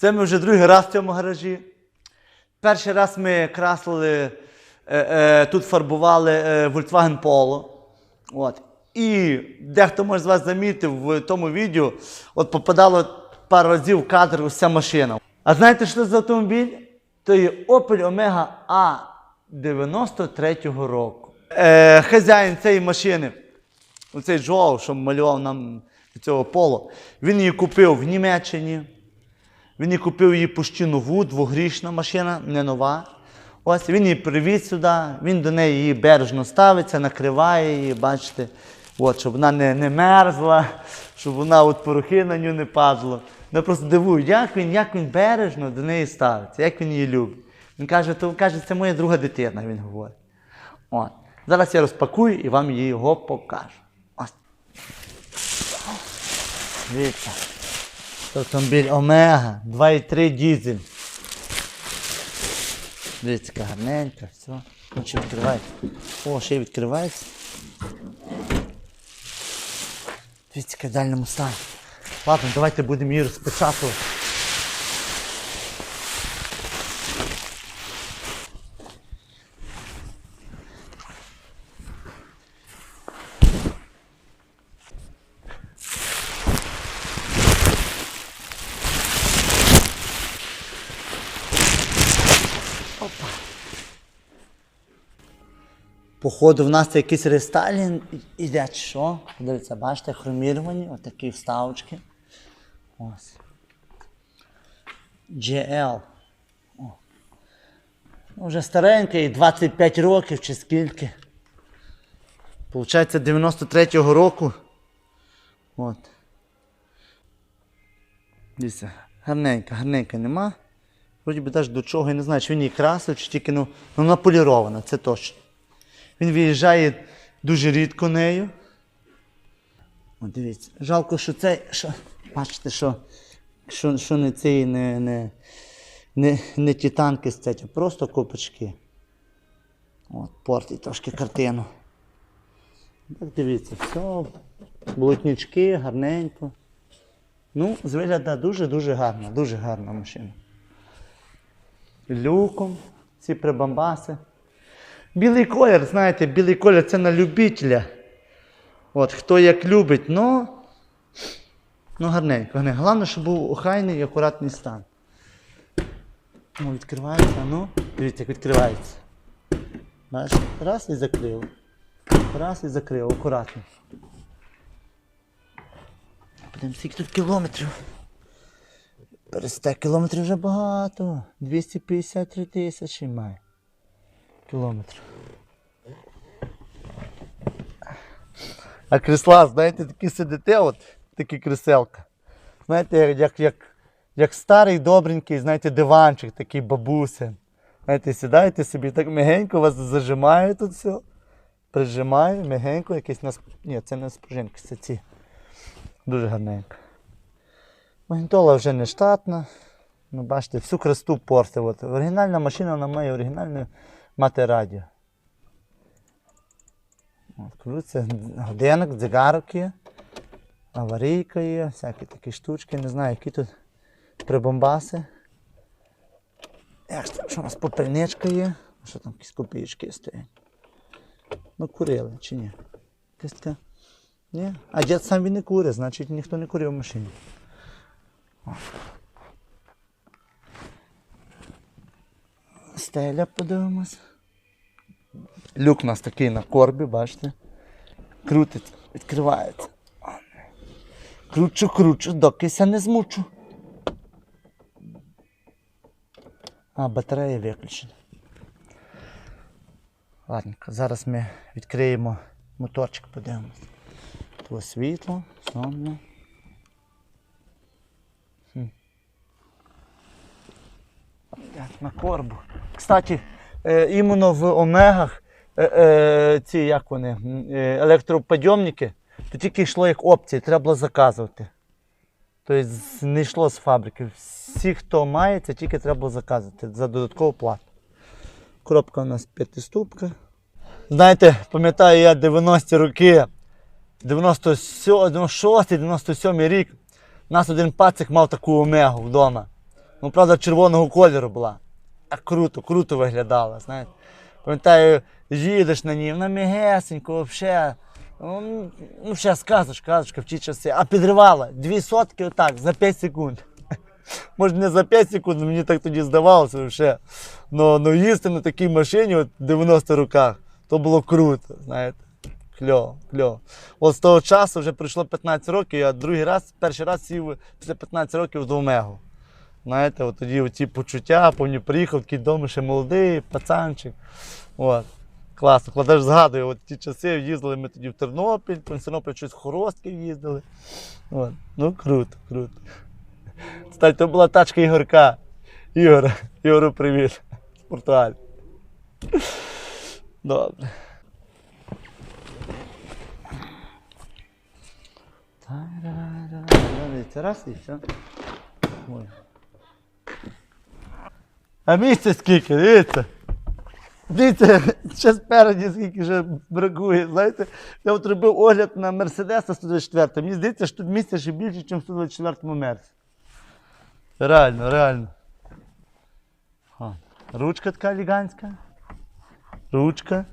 Це ми вже другий раз в цьому гаражі. Перший раз ми красили, е, е, тут фарбували е, Volkswagen Polo. От. І дехто може з вас замітив в тому відео, от попадало пару разів в кадр ця машина. А знаєте, що це за автомобіль? То є Opel Omega A 93-го року. Е, хазяїн цієї машини, оцей Джоу, що малював нам цього поло, він її купив в Німеччині. Він її купив її почти нову, двогрішна машина, не нова. Ось він її привіз сюди, він до неї її бережно ставиться, накриває її, бачите, от, щоб вона не, не мерзла, щоб вона от порохи на нього не падало. Я просто дивую, як він, як він бережно до неї ставиться, як він її любить. Він каже, то каже, це моя друга дитина, він говорить. От. Зараз я розпакую і вам її його покажу. Ось. Дивіться. Автомобіль Омега, 2,3 дізель. Дивіться, гарненька, все. Ну, ще відкривається. О, ще відкривається. Дивіться, в дальньому стані. Ладно, давайте будемо її розпечатувати. Походу, в нас це якийсь рестайлінг іде, що? Дивіться, бачите, хроміровані, отакі вставочки. Ось. GL. О. Ну, Вже старенький, 25 років чи скільки. Получається 93-го року. От. Дивіться, гарненька, гарненька нема. Вроді би навіть до чого, я не знаю, чи він її красив, чи тільки ну, ну вона полірована, це точно. Він виїжджає дуже рідко нею. О, дивіться. Жалко, що цей. Що, бачите, що, що, що не цей, не, не, не, не титанки стять, а просто копачки. От, портить трошки картину. Так дивіться, все. Блотнички, гарненько. Ну, з вигляду дуже-дуже гарна, дуже гарна машина. Люком, ці прибамбаси. Білий колір, знаєте, білий колір це на любителя. От, хто як любить, ну, ну гарненько. Головне, щоб був охайний і акуратний стан. Ну, відкривається, ну, дивіться, як відкривається. Бачите, раз і закрив. Раз і закрив, акуратно. Подивимось, скільки тут кілометрів. Перед 100 кілометрів вже багато. 253 тисячі має кілометрів. А крісла, знаєте, такі сидите, от такі кріселка. Знаєте, як, як, як старий добренький, знаєте, диванчик, такий бабусин. Знаєте, сідаєте собі, так мягенько вас зажимає тут все. Прижимає, мягенько, якийсь нас. Ні, це не спружинки, це ці. Дуже гарненько. Магнітола вже не штатна. Ну, бачите, всю красоту портить. От. Оригінальна машина вона має оригінальне мати радіо. Крутиться годинник, дзигарок є, аварійка є, всякі такі штучки, не знаю, які тут прибомбаси. Як там, що у нас попельничка є? Що там якісь копійки стоять? Ну, курили чи ні? Якась така. Ні? А дід сам він не курить, значить ніхто не курив в машині. Стеля подивимось. Люк у нас такий на корбі, бачите? Крутить, відкривається. Кручу, кручу, докися не змучу. А, батарея виключена. Ладненько, зараз ми відкриємо моторчик, подивимось. Тут світло, сонно. На корбу. Кстати, е, іменно в Омегах е, е, ці як вони, електроподйомники, то тільки йшло як опція, треба було заказувати. Тобто не йшло з фабрики. Всі, хто має, це тільки треба було заказувати за додаткову плату. Коробка у нас п'ятиступка. Знаєте, пам'ятаю я 90-ті роки, 96-97 рік, у нас один пацик мав таку омегу вдома. Ну, правда, червоного кольору була. А круто, круто виглядала, знаєте. Пам'ятаю, їдеш на ній, вона м'ягесенько, взагалі. Ну, ну, ще сказочка, сказочка в ті часи. А підривала дві сотки отак за 5 секунд. Може, не за 5 секунд, мені так тоді здавалося вже. Но, но їсти на такій машині от 90 роках, то було круто, знаєте. Кльово, кльово. От з того часу вже пройшло 15 років, я другий раз, перший раз сів після 15 років до Омегу. Знаєте, от тоді ці почуття, повні приїхав, такий дому ще молодий, пацанчик. От. Класно, кладеш згадую, от ті часи їздили ми тоді в Тернопіль, в Тернопіль щось в Хоростків їздили. От. Ну, круто, круто. Кстати, то була тачка Ігорка. Ігор, Ігору привіт. З Португалії. Добре. Та-ра-ра-ра. Раз і все. Ой. А місця скільки, дивіться. Дивіться, ще спереді скільки вже бракує. Знаєте, я от робив огляд на Мерседеса 124. Мені здається, що тут місця ще більше, ніж в 124 Мерсі. Реально, реально. О, ручка така елегантська. Ручка.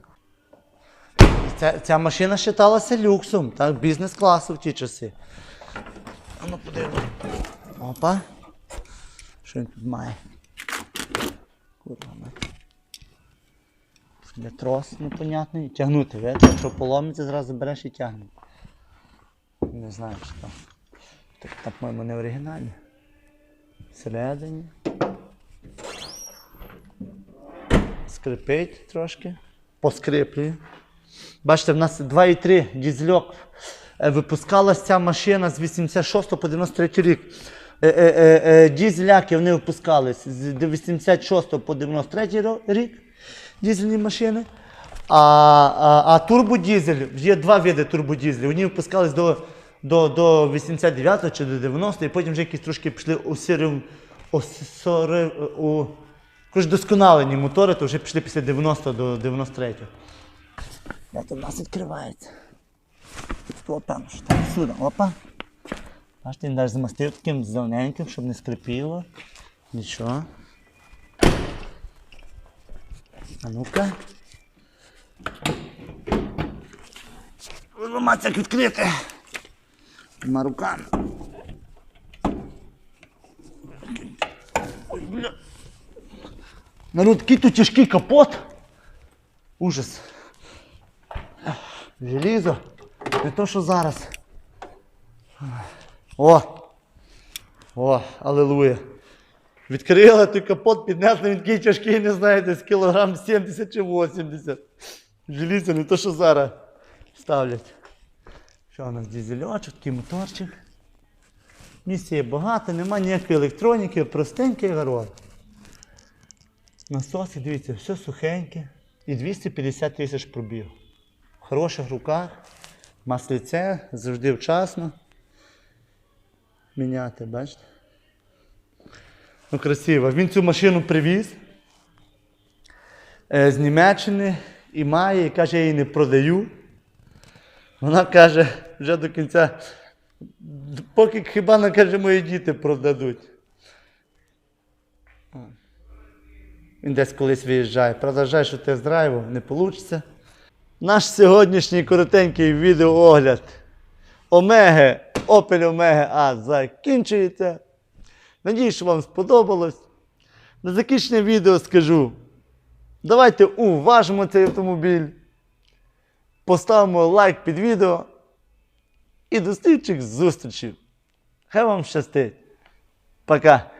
Ця, ця машина вважалася люксом, так, бізнес-класу в ті часи. А ну подивимось. Опа. Що він тут має? Курва мать. Для трос непонятний. Тягнути, видите? Якщо поломиться, зразу береш і тягнеш. Не знаю, що там. Так, так по-моєму, не оригінальне. Всередині. Скрипить трошки. Поскриплює. Бачите, в нас 2,3 дізельок. Е, Випускалася ця машина з 86 по 93 рік. Е, е, е, е, Дізеляки випускались з 86 по 93 рік. Дізельні машини. А, а, а турбодізель, є два види турбодізелів. Вони випускались до, до, до 89 чи до 90 і потім вже якісь трошки пішли у сирим, у, сори- у, коротше, досконалені мотори, то вже пішли після 90 до 93. Де тут у нас відкривається? Тут там, що там сюди, опа. Бачите, він навіть змастив таким зелененьким, щоб не скрипіло. Нічого. А ну-ка. Ламаться як відкрити. Двома руками. Ой, бля. Народ, який тут тяжкий капот. Ужас. Желізо. Не то, що зараз. О! О, алелуя. Відкрила той капот, піднесли, він такий тяжкий, не знаю, десь кілограм 70 чи 80. Желізо, не то, що зараз ставлять. Що у нас дізельочок, такий моторчик. Місця є багато, немає ніякої електроніки, простенький город. Насоси, дивіться, все сухеньке. І 250 тисяч пробіг. В хороших руках, масліце, завжди вчасно. Міняти, бачите? Ну, красиво. Він цю машину привіз е, з Німеччини і має, і каже, я її не продаю. Вона каже, вже до кінця, поки хіба не каже, мої діти продадуть. Він десь колись виїжджає. Правда, жаль, що тест-драйву не вийде. Наш сьогоднішній коротенький відеоогляд Омеги, Opel Omega A закінчується. Надіюсь, що вам сподобалось. На закінчення відео скажу. Давайте уважимо цей автомобіль. Поставимо лайк під відео. І до слідчих зустрічей. Хай вам щастить. Пока.